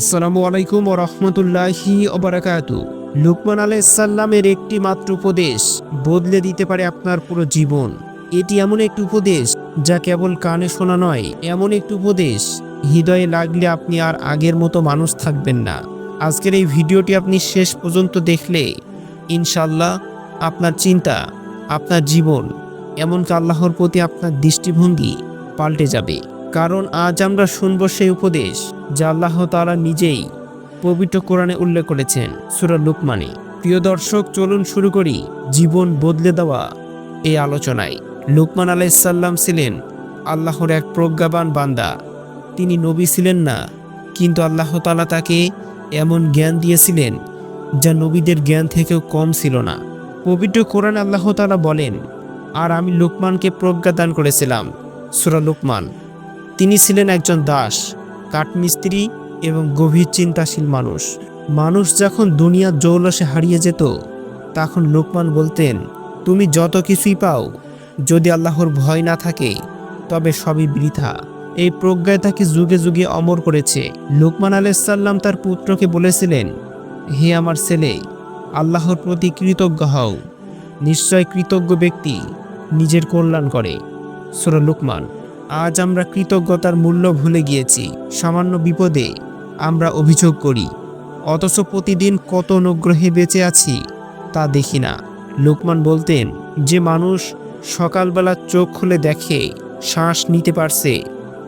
আসসালামু আলাইকুম ও রহমতুল্লাহি ওবরাকাতু লুকমান আলাইসাল্লামের একটি মাত্র উপদেশ, বদলে দিতে পারে আপনার পুরো জীবন। এটি এমন একটি উপদেশ, যা কেবল কানে শোনা নয়, এমন একটি উপদেশ। হৃদয়ে লাগলে আপনি আর আগের মতো মানুষ থাকবেন না। আজকের এই ভিডিওটি আপনি শেষ পর্যন্ত দেখলে ইনশাল্লাহ আপনার চিন্তা, আপনার জীবন, এমনকি আল্লাহর প্রতি আপনার দৃষ্টিভঙ্গি পাল্টে যাবে। কারণ আজ আমরা শুনব সেই উপদেশ যা আল্লাহ তালা নিজেই পবিত্র কোরআনে উল্লেখ করেছেন, সুরা লুকমানি। প্রিয় দর্শক, চলুন শুরু করি জীবন বদলে দেওয়া এই আলোচনায়। লুকমান আলাইসাল্লাম ছিলেন আল্লাহর এক প্রজ্ঞাবান বান্দা। তিনি নবী ছিলেন না, কিন্তু আল্লাহ তাআলা তাকে এমন জ্ঞান দিয়েছিলেন যা নবীদের জ্ঞান থেকেও কম ছিল না। পবিত্র কোরআন আল্লাহ তাআলা বলেন, আর আমি লুকমানকে প্রজ্ঞা দান করেছিলাম। সুরা লুকমান। তিনি ছিলেন একজন দাস কাঠমিস্ত্রি এবং গভীর চিন্তাশীল মানুষ। মানুষ যখন দুনিয়ার জৌলসে হারিয়ে যেত, তখন লোকমান বলতেন, তুমি যত কিছুই পাও, যদি আল্লাহর ভয় না থাকে, তবে সবই বৃথা। এই প্রজ্ঞায় তাকে যুগে যুগে অমর করেছে। লোকমান আলাইসাল্লাম তার পুত্রকে বলেছিলেন, হে আমার ছেলে, আল্লাহর প্রতি কৃতজ্ঞ হও। নিশ্চয় কৃতজ্ঞ ব্যক্তি নিজের কল্যাণ করে। সুরা লুকমান। আজ আমরা কৃতজ্ঞতার মূল্য ভুলে গিয়েছি, সামান্য বিপদে আমরা অভিযোগ করি। অথচ প্রতিদিন কত অনুগ্রহে বেঁচে আছি, তা দেখি না। লোকমান বলতেন, যে মানুষ সকালবেলা চোখ খুলে দেখে, শ্বাস নিতে পারছে,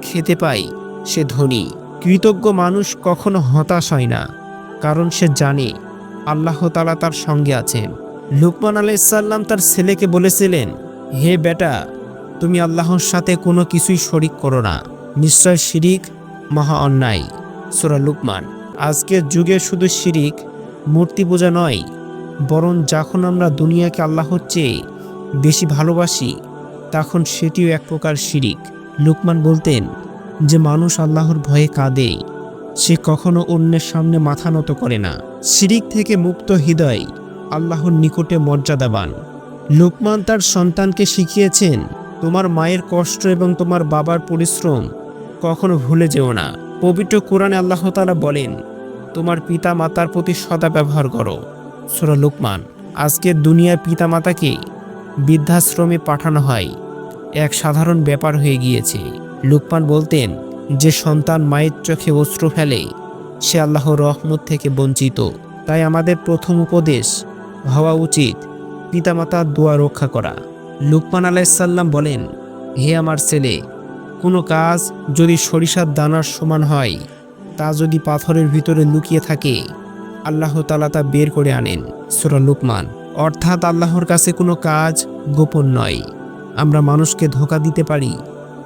খেতে পায়, সে ধনী। কৃতজ্ঞ মানুষ কখনো হতাশ হয় না, কারণ সে জানে, আল্লাহ তালা তার সঙ্গে আছেন। লুকমান আলাইসাল্লাম তার ছেলেকে বলেছিলেন, হে বেটা তুমি আল্লাহর সাথে কোনো কিছুই শরিক করো না। নিশ্চয় শিরিক মহা অন্যায়। সুরা লুকমান। আজকের যুগে শুধু শিরিক, মূর্তি পূজা নয়, বরং যখন আমরা দুনিয়াকে আল্লাহর চেয়ে বেশি ভালোবাসি, তখন সেটিও এক প্রকার শিরিক। লুকমান বলতেন, যে মানুষ আল্লাহর ভয়ে কাঁদে, সে কখনো অন্যের সামনে মাথা নত করে না। শিরিক থেকে মুক্ত হৃদয় আল্লাহর নিকটে মর্যাদাবান। লোকমান তার সন্তানকে শিখিয়েছেন তোমার মায়ের কষ্ট এবং তোমার বাবার পরিশ্রম কখনো ভুলে যেও না। পবিত্র কোরআনে আল্লাহ তালা বলেন, তোমার পিতা মাতার প্রতি সদা ব্যবহার করো। সুরা লোকমান, আজকের দুনিয়ার পিতা মাতাকে বৃদ্ধাশ্রমে পাঠানো হয়। এক সাধারণ ব্যাপার হয়ে গিয়েছে। লুকমান বলতেন, যে সন্তান মায়ের চোখে অস্ত্র ফেলে, সে আল্লাহ রহমত থেকে বঞ্চিত। তাই আমাদের প্রথম উপদেশ হওয়া উচিত, পিতামাতার দোয়া রক্ষা করা। লুকমান আলাইসাল্লাম বলেন, হে আমার ছেলে, কোনো কাজ যদি সরিষার দানার সমান হয়, তা যদি পাথরের ভিতরে লুকিয়ে থাকে, আল্লাহ তালা তা বের করে আনেন। সুরা লুকমান। অর্থাৎ আল্লাহর কাছে কোনো কাজ গোপন নয়। আমরা মানুষকে ধোকা দিতে পারি,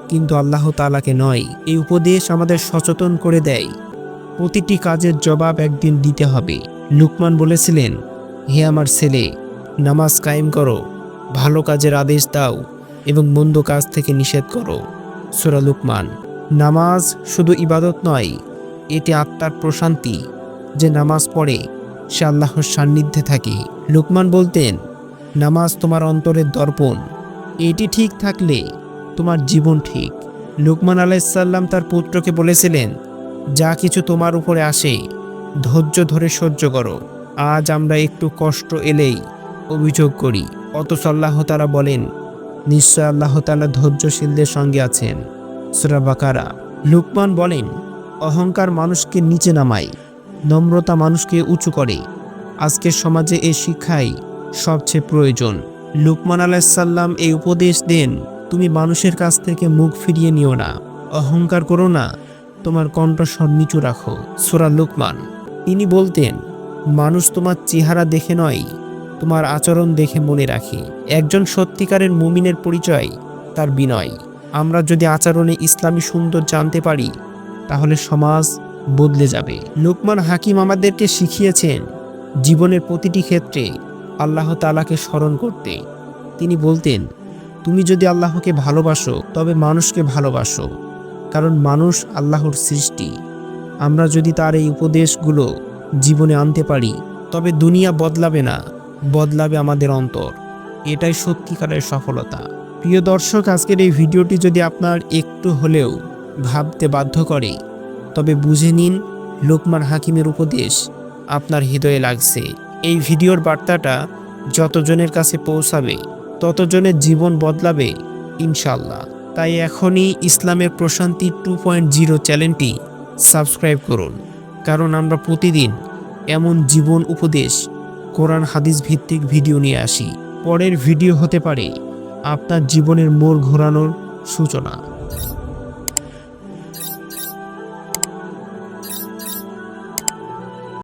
কিন্তু আল্লাহ তালাকে নয়। এই উপদেশ আমাদের সচেতন করে দেয়। প্রতিটি কাজের জবাব একদিন দিতে হবে। লুকমান বলেছিলেন, হে আমার ছেলে, নামাজ কায়েম করো। ভালো কাজের আদেশ দাও এবং মন্দ কাজ থেকে নিষেধ করো। সুরা লুকমান। নামাজ শুধু ইবাদত নয় এটি আত্মার প্রশান্তি। যে নামাজ পড়ে, সে আল্লাহর সান্নিধ্যে থাকে। লুকমান বলতেন, নামাজ তোমার অন্তরের দর্পণ। এটি ঠিক থাকলে তোমার জীবন ঠিক। লুকমান আলাইসাল্লাম তার পুত্রকে বলেছিলেন, যা কিছু তোমার উপরে আসে, ধৈর্য ধরে সহ্য করো। আজ আমরা একটু কষ্ট এলেই অভিযোগ করি। অথচ আল্লাহ তারা বলেন, নিশ্চয় আল্লাহ তালা ধৈর্যশীলদের সঙ্গে আছেন। সুরা বাকারা। লুকমান বলেন, অহংকার মানুষকে নিচে নামায়, নম্রতা মানুষকে উঁচু করে। আজকের সমাজে এই শিক্ষাই সবচেয়ে প্রয়োজন। লুকমান আলাইসাল্লাম এই উপদেশ দেন, তুমি মানুষের কাছ থেকে মুখ ফিরিয়ে নিও না, অহংকার করো না, তোমার কণ্ঠস্বর নিচু রাখো। সুরা লুকমান। তিনি বলতেন, মানুষ তোমার চেহারা দেখে নয় তোমার আচরণ দেখে মনে রাখে। একজন সত্যিকারের মুমিনের পরিচয়, তার বিনয়। আমরা যদি আচরণে ইসলামী সুন্দর জানতে পারি, তাহলে সমাজ বদলে যাবে। লোকমান হাকিম আমাদেরকে শিখিয়েছেন, জীবনের প্রতিটি ক্ষেত্রে আল্লাহ তালাকে স্মরণ করতে। তিনি বলতেন, তুমি যদি আল্লাহকে ভালোবাসো, তবে মানুষকে ভালোবাসো, কারণ মানুষ আল্লাহর সৃষ্টি। আমরা যদি তার এই উপদেশগুলো জীবনে আনতে পারি, তবে দুনিয়া বদলাবে না। বদলাবে আমাদের অন্তর। এটাই সত্যিকারের সফলতা। প্রিয় দর্শক, আজকের এই ভিডিওটি যদি আপনার একটু হলেও ভাবতে বাধ্য করে, তবে বুঝে নিন লোকমান হাকিমের উপদেশ আপনার হৃদয়ে লাগছে। এই ভিডিওর বার্তাটা যতজনের কাছে পৌঁছাবে, ততজনের জীবন বদলাবে ইনশাল্লাহ তাই এখনই ইসলামের প্রশান্তি টু পয়েন্ট জিরো চ্যানেলটি সাবস্ক্রাইব করুন, কারণ আমরা প্রতিদিন এমন জীবন উপদেশ কোরআন হাদিস ভিত্তিক ভিডিও নিয়ে আসি। পরের ভিডিও হতে পারে আপনার জীবনের মোড় ঘোরানোর সূচনা।